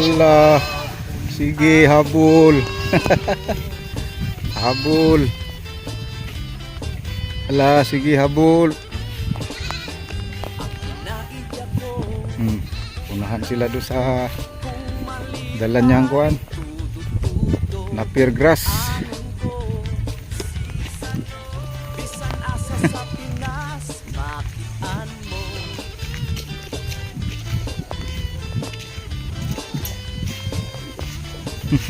Hala. Sige, habol. habol. Hala, sige, habol. Hmm. Unahan sila doon sa dala niyang kuan. Na grass.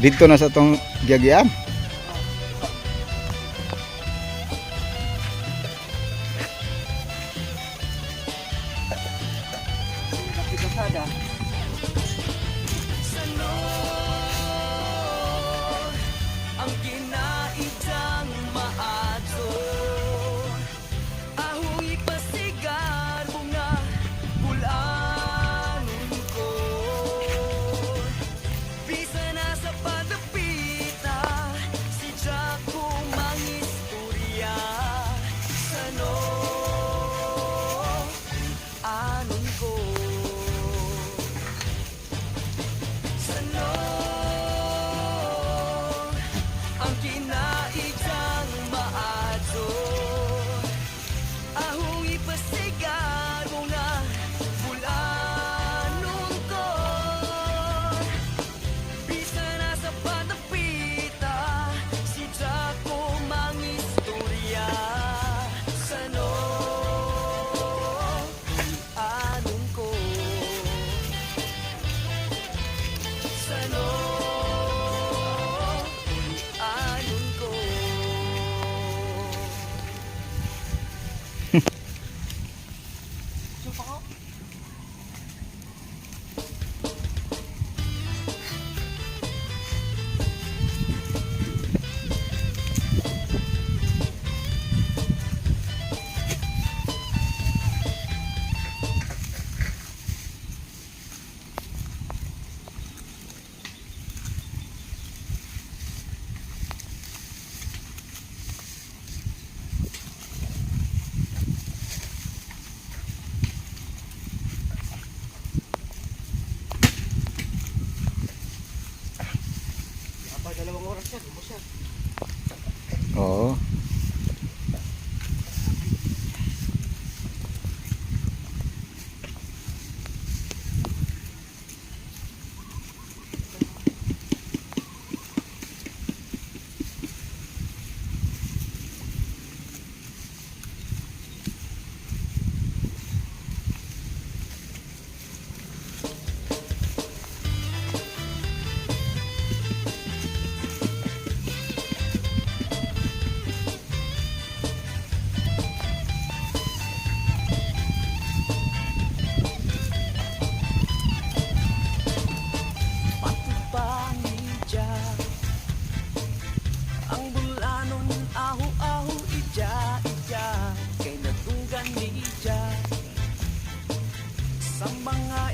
dito na sa tong giyagian I'm getting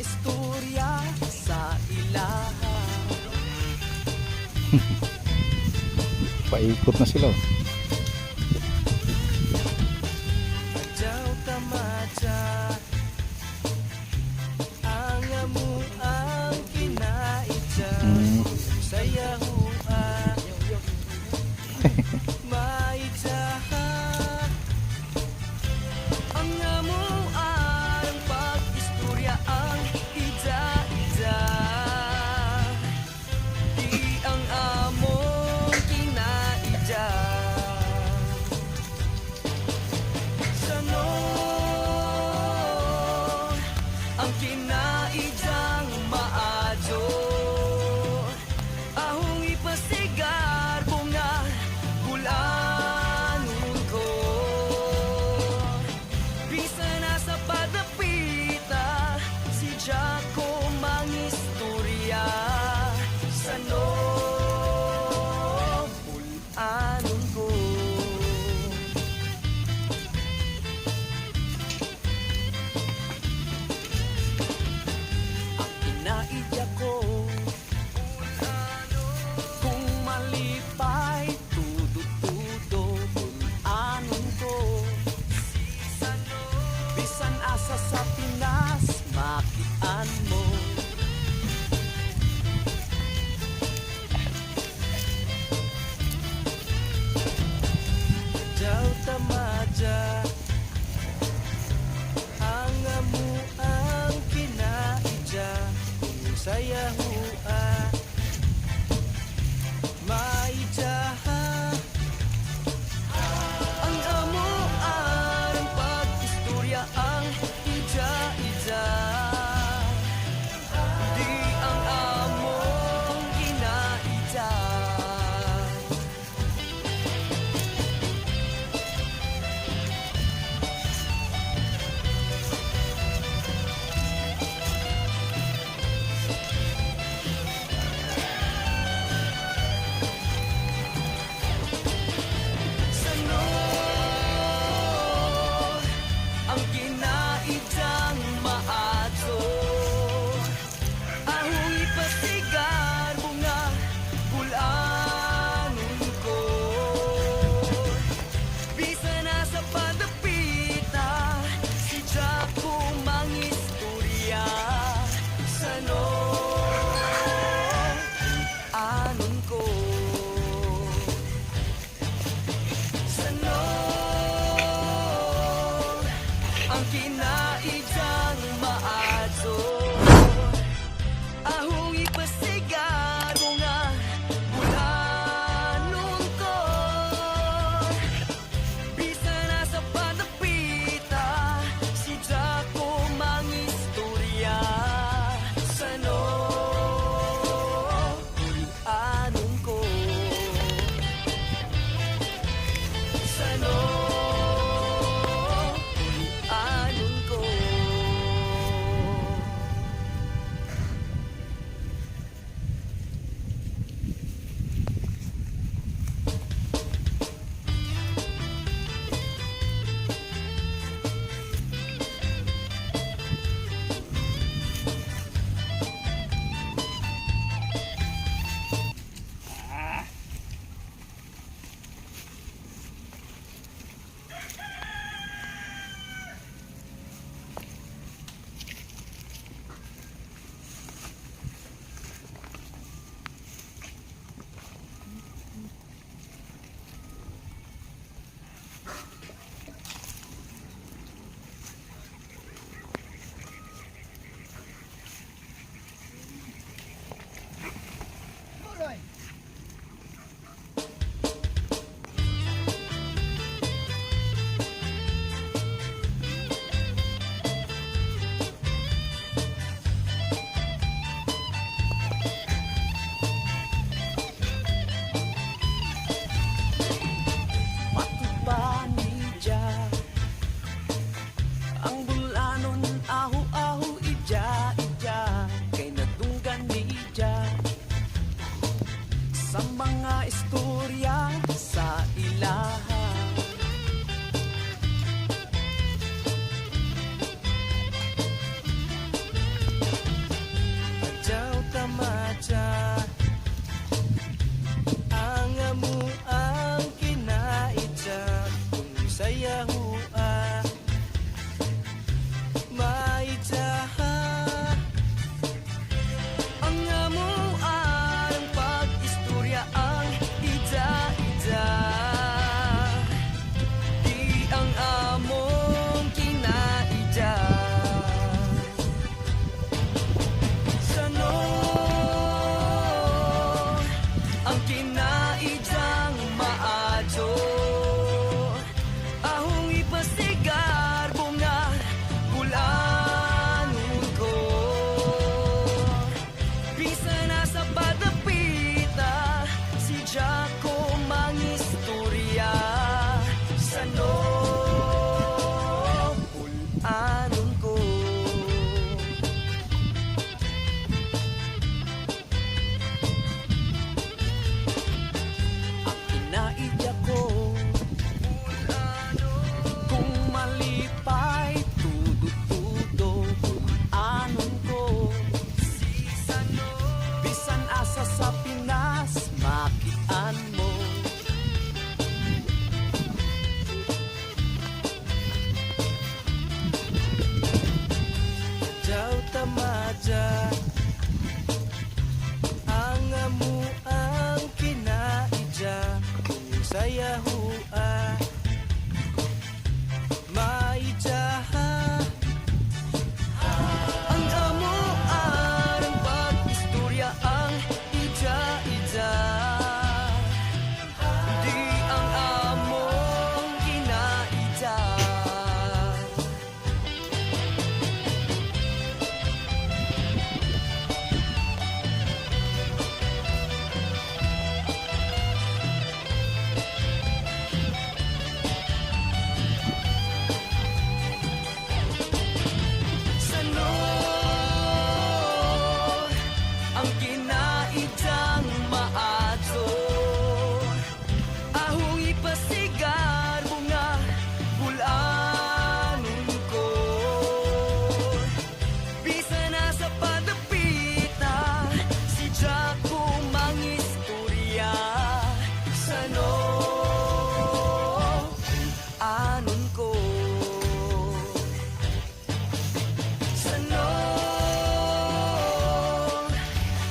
istorya sa ilaha Paikot na sila oh.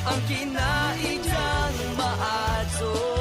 Ang kinaidyang maadso